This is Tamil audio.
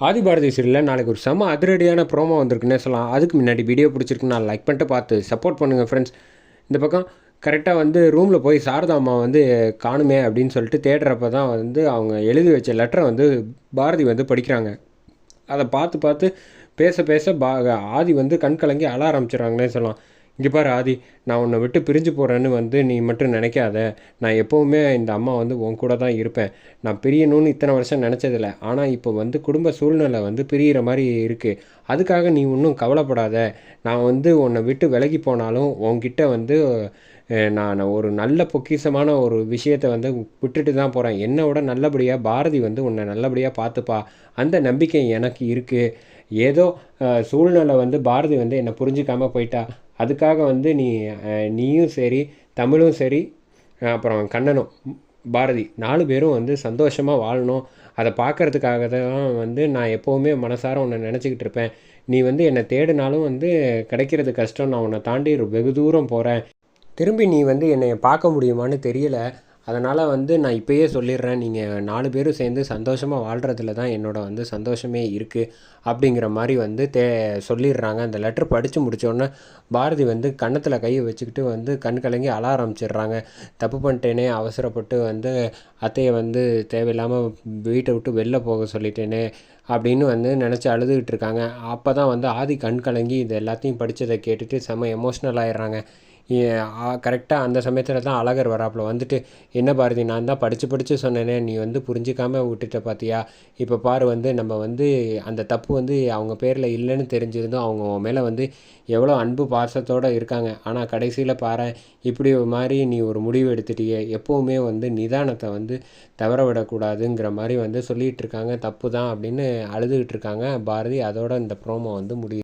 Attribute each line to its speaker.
Speaker 1: ஆதி பாரதி சீரியலில் நாளைக்கு ஒரு செம அதிரடியான ப்ரோமோ வந்திருக்குன்னே சொல்லலாம். அதுக்கு முன்னாடி வீடியோ பிடிச்சிருக்கு நான் லைக் பண்ணிட்டு பார்த்து சப்போர்ட் பண்ணுங்கள் ஃப்ரெண்ட்ஸ் இந்த பக்கம் கரெக்டாக வந்து ரூமில் போய் சாரதா அம்மா வந்து காணுமே அப்படின்னு சொல்லிட்டு தேடுறப்ப தான் வந்து அவங்க எழுதி வச்ச லெட்டரை வந்து பாரதி வந்து படிக்கிறாங்க. அதை பார்த்து பார்த்து பேச பேச பா ஆதி வந்து கண் கலங்கி அழ ஆரம்பிச்சிடுறாங்கன்னே சொல்லலாம். இங்கே பாரு ஆதி நான் உன்னை விட்டு பிரிஞ்சு போகிறேன்னு வந்து நீ மட்டும் நினைக்காத. நான் எப்போவுமே இந்த அம்மா வந்து உன் கூட தான் இருப்பேன். நான் பிரியணும்னு இத்தனை வருஷம் நினச்சதில்ல. ஆனால் இப்போ வந்து குடும்ப சூழ்நிலை வந்து பிரியிற மாதிரி இருக்குது அதுக்காக நீ ஒன்றும் கவலைப்படாத. நான் வந்து உன்னை விட்டு விலகி போனாலும் உன்கிட்ட வந்து நான் ஒரு நல்ல பொக்கிஷமான ஒரு விஷயத்தை வந்து விட்டுட்டு தான் போகிறேன் என்னோட நல்லபடியாக பாரதி வந்து உன்னை நல்லபடியாக பார்த்துப்பா. அந்த நம்பிக்கை எனக்கு இருக்குது ஏதோ சூழ்நிலை வந்து பாரதி வந்து என்னை புரிஞ்சிக்காமல் போயிட்டா. அதுக்காக வந்து நீ நீயும் சரி தமிழும் சரி அப்புறம் கண்ணனும் பாரதி நாலு பேரும் வந்து சந்தோஷமாக வாழணும். அதை பார்க்கறதுக்காக தான் வந்து நான் எப்போவுமே மனசார உன்னை நினச்சிக்கிட்டு இருப்பேன். நீ வந்து என்னை தேடினாலும் வந்து கிடைக்கிறது கஷ்டம். நான் உன்னை தாண்டி வெகு தூரம் போகிறேன் திரும்பி நீ வந்து என்னை பார்க்க முடியுமான்னு தெரியலை. அதனால் வந்து நான் இப்போயே சொல்லிடுறேன் நீங்கள் நாலு பேரும் சேர்ந்து சந்தோஷமாக வாழ்கிறதுல தான் என்னோட வந்து சந்தோஷமே இருக்குது அப்படிங்கிற மாதிரி வந்து தே சொல்லிடுறாங்க. அந்த லெட்டர் படித்து முடித்தோடனே பாரதி வந்து கன்னத்தில் கையை வச்சுக்கிட்டு வந்து கண் கலங்கி அழ ஆரம்பிச்சிடுறாங்க. தப்பு பண்ணிட்டேனே அவசரப்பட்டு வந்து அத்தையை வந்து தேவையில்லாமல் வீட்டை விட்டு வெளில போக சொல்லிட்டேனே அப்படின்னு வந்து நினச்சி அழுதுகிட்டு இருக்காங்க. அப்போ தான் வந்து ஆதி கண் கலங்கி இது எல்லாத்தையும் படித்ததை கேட்டுட்டு செம்ம எமோஷ்னல் ஆயிடுறாங்க. கரெக்டாக அந்த சமயத்தில் தான் அழகர் வராப்புல. வந்துட்டு என்ன பாரதி நான் தான் படித்து படித்து சொன்னேனே நீ வந்து புரிஞ்சிக்காமல் விட்டுட்ட பார்த்தியா இப்போ பாரு வந்து நம்ம வந்து அந்த தப்பு வந்து அவங்க பேரில் இல்லைன்னு தெரிஞ்சிருந்தோம். அவங்க உன் மேலே வந்து எவ்வளோ அன்பு பாசத்தோடு இருக்காங்க. ஆனால் கடைசியில் பாரு இப்படி ஒரு மாதிரி நீ ஒரு முடிவு எடுத்துட்டியே. எப்போவுமே வந்து நிதானத்தை வந்து தவற விடக்கூடாதுங்கிற மாதிரி வந்து சொல்லிகிட்டு இருக்காங்க. தப்பு தான் அப்படின்னு அழுதுகிட்டு இருக்காங்க பாரதி. அதோட இந்த ப்ரோமோ வந்து முடியுது.